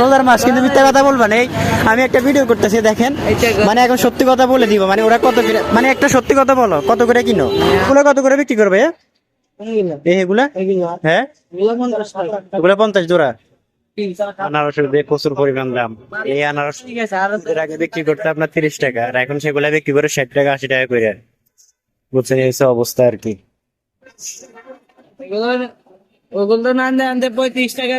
রোজার মাস কিন্তু মিথ্যা কথা বলবা না। এই আমি একটা ভিডিও করতেছি দেখেন। মানে এখন সত্যি কথা বলে দিব। মানে ওরা কত করে মানে একটা সত্যি কথা বলো কত করে কিনো? এগুলো কত করে বিক্রি করবে? এগুলা? হ্যাঁ? এগুলা পঞ্চাশ জোড়া। আনারসের প্রচুর পরিমাণ দাম। এই আনারস আগে বিক্রি করতে আপনার তিরিশ টাকা আর এখন সেগুলা বিক্রি করে ষাট টাকা আশি টাকা করে। বুঝছেন এই অবস্থা আর কি। ওগুলো না আনতে আনতে পঁয়ত্রিশ টাকা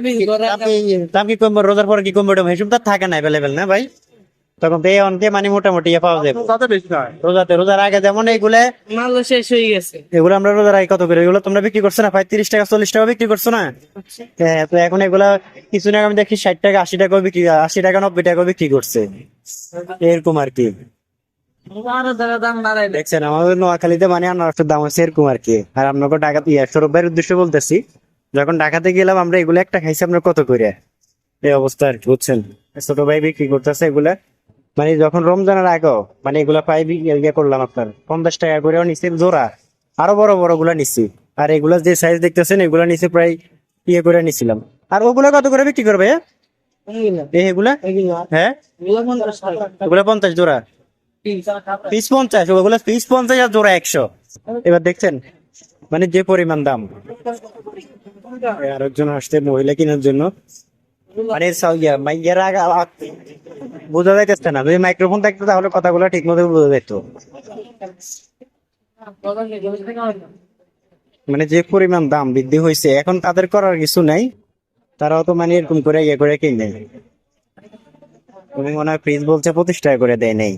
দাম- কি কমবে? রোজার পরে কি কমবে ওটা? তো থাকে না অ্যাভেলেবেল না ভাই? তখন তো এই মানে মোটামুটি ইয়ে পাওয়া যাবে। রোজাতে রোজার আগে যেমন এইগুলা মালও শেষ হয়ে গেছে। এগুলো আমরা রোজার আগে কত করে? এগুলো তোমরা বিক্রি করছ না? ভাই টাকা চল্লিশ টাকা বিক্রি করছ না? হ্যাঁ তো এখন এগুলা কিছু না আমি দেখি ষাট টাকা আশি টাকা বিক্রি আশি টাকা নব্বই টাকা বিক্রি করছে। এরকম আর কি। দাম দেখছেন আমাদের নোয়াখালীতে মানে আনারসের দাম হচ্ছে এরকম আর কি। আর আপনাকে টাকা ইয়ে সৌরভ ভাইয়ের উদ্দেশ্যে বলতেছি যখন ঢাকাতে গেলাম আমরা এগুলো একটা খাইছি আমরা কত করে? এই অবস্থা আর কি বুঝছেন? ছোট ভাই বিক্রি করতেছে এগুলা। মানে যখন রমজানের আগেও মানে এগুলা পাই ইয়ে করলাম আপনার পঞ্চাশ টাকা করেও নিছি জোড়া। আরও বড় বড়গুলা নিছি। আর এগুলা যে সাইজ দেখতেছেন এগুলা নিচে প্রায় ইয়ে করে নিছিলাম। আর ওগুলা কত করে বিক্রি করবে? এগুলা। হ্যাঁ? ওগুলা পঞ্চাশ জোড়া? পিস পঞ্চাশ ওগুলো পিস পঞ্চাশ আর জোড়া একশো। এবার দেখছেন মানে যে পরিমাণ দাম। আরেকজন আসছে মহিলা কেনার জন্য। মানে ইয়া, মাইয়ের বোঝা যাইতেছে না। যদি মাইক্রোফোন থাকতো তাহলে কথাগুলো ঠিক মতো বোঝা যেত মানে যে পরিমাণ দাম বৃদ্ধি হয়েছে এখন তাদের করার কিছু নাই। তারাও তো মানে এরকম করে ইয়ে করে কিনে। তুমি মনে হয় ফ্রিজ বলছে টাকা করে দেয় নেই।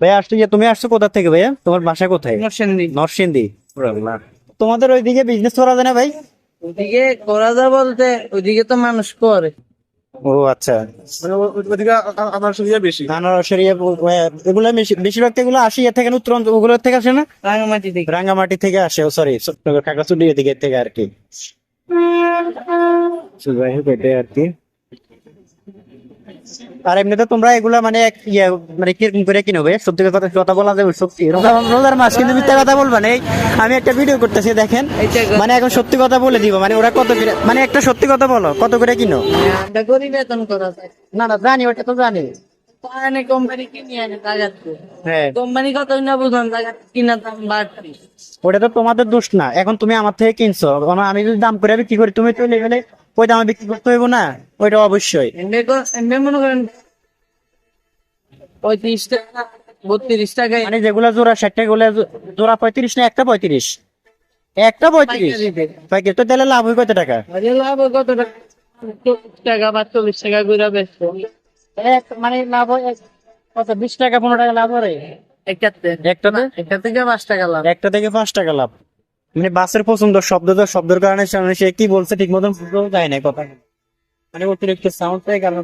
ভাইয়া আসছো যে তুমি আসছো কোথা থেকে ভাইয়া? তোমার বাসা কোথায়? নরসিংদী। তোমাদের ওইদিকে বিজনেস করা যায় না ভাই? ওদিকে করা যায় বলতে ওদিকে তো মানুষ করে। ও আচ্ছা। ওদিকে ইয়ে বেশি। ইয়ে এগুলো বেশিরভাগ এগুলো আসি এ থেকে উত্তর ওগুলো থেকে আসে না? রাঙামাটি থেকে। রাঙ্গামাটি থেকে আসে সরি কাকাচুন্ডি এদিকে থেকে আর কি। যাই হোক, এটাই আর কি। আর এমনিতে তোমরা এগুলা মানে ইয়ে মানে কীরকম করে সত্যি কথা কথা বলা যাবে সত্যি। রোজার মাস কিন্তু মিথ্যা কথা বলবা না। এই আমি একটা ভিডিও করতেছি দেখেন। মানে এখন সত্যি কথা বলে দিব। মানে ওরা কত করে মানে একটা সত্যি কথা বলো কত করে কিনো? না না জানি ওটা তো জানি। হ্যাঁ। ওটা তো তোমাদের দোষ না। এখন তুমি আমার থেকে কিনছো। আমি যদি দাম করে বিক্রি করি তুমি চলে গেলে ওই দামে বিক্রি করতে হইব না? ওইটা অবশ্যই। মনে করেন পঁয়ত্রিশ টাকা বত্রিশ টাকা মানে যেগুলা জোড়া ষাট টাকা জোড়া পঁয়ত্রিশ না একটা পঁয়ত্রিশ? একটা পঁয়ত্রিশ? পাইকারি তো তাহলে লাভ হয় কত টাকা? লাভ হয় কত টাকা? চল্লিশ টাকা বা চল্লিশ টাকা ঘুরা বেচবো এক মানে লাভ হয় কত? বিশ টাকা পনেরো টাকা লাভ হয়? একটা থেকে পাঁচ টাকা লাভ। একটা থেকে পাঁচ টাকা লাভ। মানে বাসের পছন্দ, শব্দ তো শব্দের কারণে সে- সে কি বলছে ঠিক মতন বুঝতেও যায় না কথা মানে অতিরিক্ত সাউন্ড কারণে